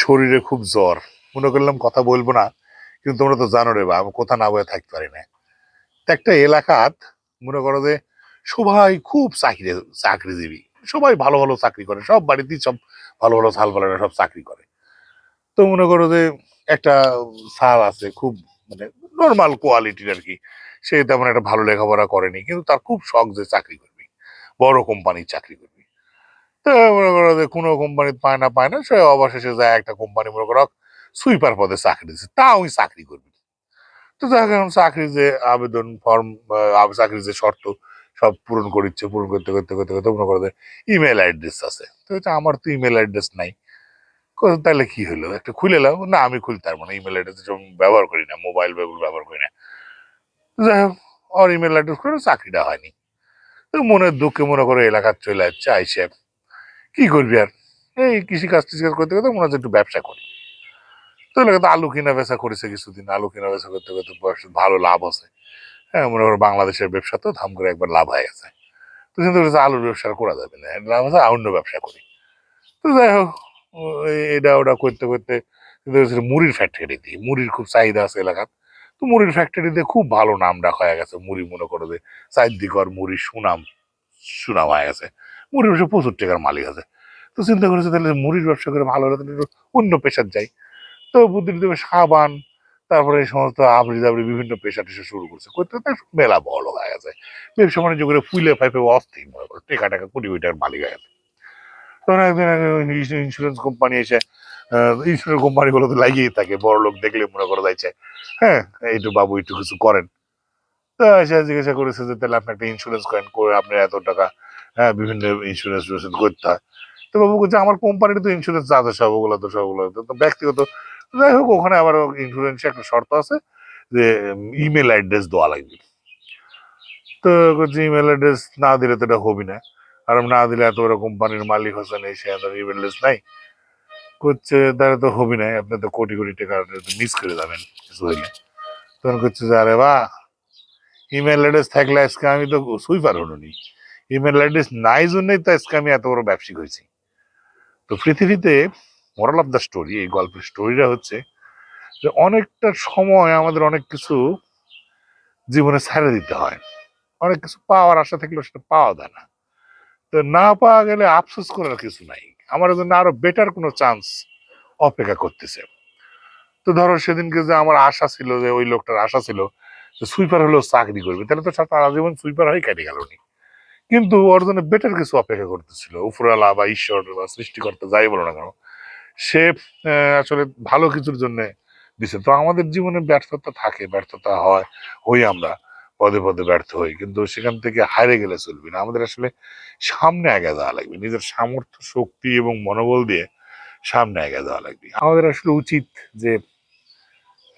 শরীরে খুব জ্বর। মনে করলাম কথা বলব না, কিন্তু তোমরা তো জানো রে বা, আমি কোথা না বয়ে থাকতে পারি না। একটা এলাকাত মনে করো যে সবাই খুব চাকরি, চাকরিজীবী। সবাই ভালো ভালো চাকরি করে, সব বাড়িতেই সব ভালো ভালো সাল পালারা সব চাকরি করে। তো মনে করো যে একটা সাল আছে খুব মানে নর্মাল কোয়ালিটির আর কি, সে তেমন একটা ভালো লেখাপড়া করেনি, কিন্তু তার খুব শখ যে চাকরি করবি, বড় কোম্পানির চাকরি করবি। মনে করো যে কোনো কোম্পানি পায় না পায় না, সে অবশেষে যায় একটা কোম্পানি মনে করো সুইপার পদে চাকরি দিচ্ছে তা ওই চাকরি করবি তো দেখা এখন চাকরির যে আবেদন ফর্ম চাকরির যে শর্ত, সব পূরণ করিচ্ছে, পূরণ করতে করতে করতে করতে, মনে করো যে ইমেল অ্যাড্রেস আছে। তো এটা আমার তো ইমেল অ্যাড্রেস নাই। তাহলে কি হলো? একটা খুলে নাও। না, আমি খুলতে পারব না ইমেল অ্যাড্রেস ব্যবহার করি না মোবাইল ব্যবহার করি না। যাই হোক ওর ইমেল অ্যাড্রেস করে চাকরিটা হয়নি। মনের দুঃখে মনে করে এলাকার চলে যাচ্ছে, আইসে কি করবি আর? এই কৃষি কাজ করতে করতে মনে হচ্ছে একটু ব্যবসা করি। তো এলাকাতে আলু কিনা বেচা করেছে কিছুদিন। আলু কিনা বেচা করতে করতে ভালো লাভ আছে। হ্যাঁ মনে করো বাংলাদেশের ব্যবসা তো ধাম করে একবার লাভ হয়ে গেছে। তো চিন্তা করেছে আলুর ব্যবসা করা যাবে না। লাভ আছে অন্য ব্যবসা করি। তো যাই হোক, এটা ওটা করতে করতে মুড়ির ফ্যাক্টরি দিই মুড়ির খুব চাহিদা আছে এলাকার। তো মুড়ির ফ্যাক্টরিতে খুব ভালো নাম রাখা হয়ে গেছে। মুড়ি মনে করো যে চারদিকর মুড়ির সুনাম সুনাম হয়ে গেছে। মুড়ির ব্যবসা প্রচুর টাকার মালিক আছে। তো চিন্তা করেছে তাহলে মুড়ির ব্যবসা করে ভালো হলে একটু অন্য পেশার যাই। তো বুদ্ধি দেবে সাবান, তারপরে এই সমস্ত আবরি দাবরি বিভিন্ন পেশা টেশা শুরু করছে। করতে করতে মেলা বড় হয়ে গেছে। ব্যবসা বাণিজ্য করে ফুলে ফাইপে অস্থির মনে করো, টেকা টাকা কোটি কোটি টাকার মালিক হয়ে গেছে। তখন একদিন ইন্স্যুরেন্স কোম্পানি এসে ইন্স্যুরেন্স কোম্পানিগুলো তো লাগিয়েই থাকে, বড় লোক দেখলে মনে করে যাচ্ছে হ্যাঁ এইটু বাবু একটু কিছু করেন। তো এসে জিজ্ঞাসা করেছে যে তাহলে আপনি একটা ইন্স্যুরেন্স করেন করে আপনি এত টাকা হ্যাঁ বিভিন্ন ইন্স্যুরেন্স করতে হয়। তো বাবু বলছে, আমার কোম্পানির তো ইন্স্যুরেন্স আছে সব, ওগুলো তো সবগুলো তো ব্যক্তিগত। যাই হোক, ওখানে আবার ইন্স্যুরেন্সে একটা শর্ত আছে যে ইমেল অ্যাড্রেস দেওয়া লাগবে। তো করছে ইমেল অ্যাড্রেস না দিলে তো এটা হবি না। আর না দিলে এত বড় কোম্পানির মালিক হোসেন এই সে ইমেল অ্যাড্রেস নাই। করছে তাহলে তো হবি নাই আপনি তো কোটি কোটি টাকা মিস করে যাবেন কিছু হইলে তখন করছে যে আরে বাহ! ইমেল অ্যাড্রেস থাকলে আজকে আমি তো সুইপার হলো ইমেল অ্যাড্রেস নাই জন্যই তো আজকে আমি এত বড় ব্যবসায়িক হয়েছি। তো পৃথিবীতে মোরাল অফ দ্য স্টোরি এই গল্পের স্টোরিটা হচ্ছে যে অনেকটা সময় আমাদের অনেক কিছু জীবনে ছেড়ে দিতে হয়। অনেক কিছু পাওয়ার আশা থাকলেও সেটা পাওয়া যায় না। তো না পাওয়া গেলে আফসোস করার কিছু নাই। আমার জন্য আরও বেটার কোনো চান্স অপেক্ষা করতেছে। তো ধরো সেদিনকে যে আমার আশা ছিল যে ওই লোকটার আশা ছিল যে সুইপার হলেও চাকরি করবে। তাহলে তো সারা জীবন সুইপার হয়ে কেটে গেল নি কিন্তু ওর জন্য বেটার কিছু অপেক্ষা করতেছিল। উপরালা বা ঈশ্বর বা সৃষ্টিকর্তা, যাই বলো না কেন, সে আসলে ভালো কিছুর জন্য দিছে। তো আমাদের জীবনে ব্যর্থতা থাকে, ব্যর্থতা হয়, হই আমরা, পদে পদে ব্যর্থ হই, কিন্তু সেখান থেকে হারে গেলে চলবে না। আমাদের আসলে সামনে আগে যাওয়া লাগবে, নিজের সামর্থ্য, শক্তি এবং মনোবল দিয়ে সামনে আগে যাওয়া লাগবে। আমাদের আসলে উচিত যে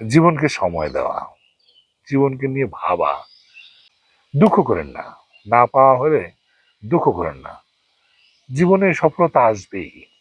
জীবনকে সময় দেওয়া, জীবনকে নিয়ে ভাবা, দুঃখ করেন না। না পাওয়া হলে দুঃখ করেন না। জীবনে সফলতা আসবেই।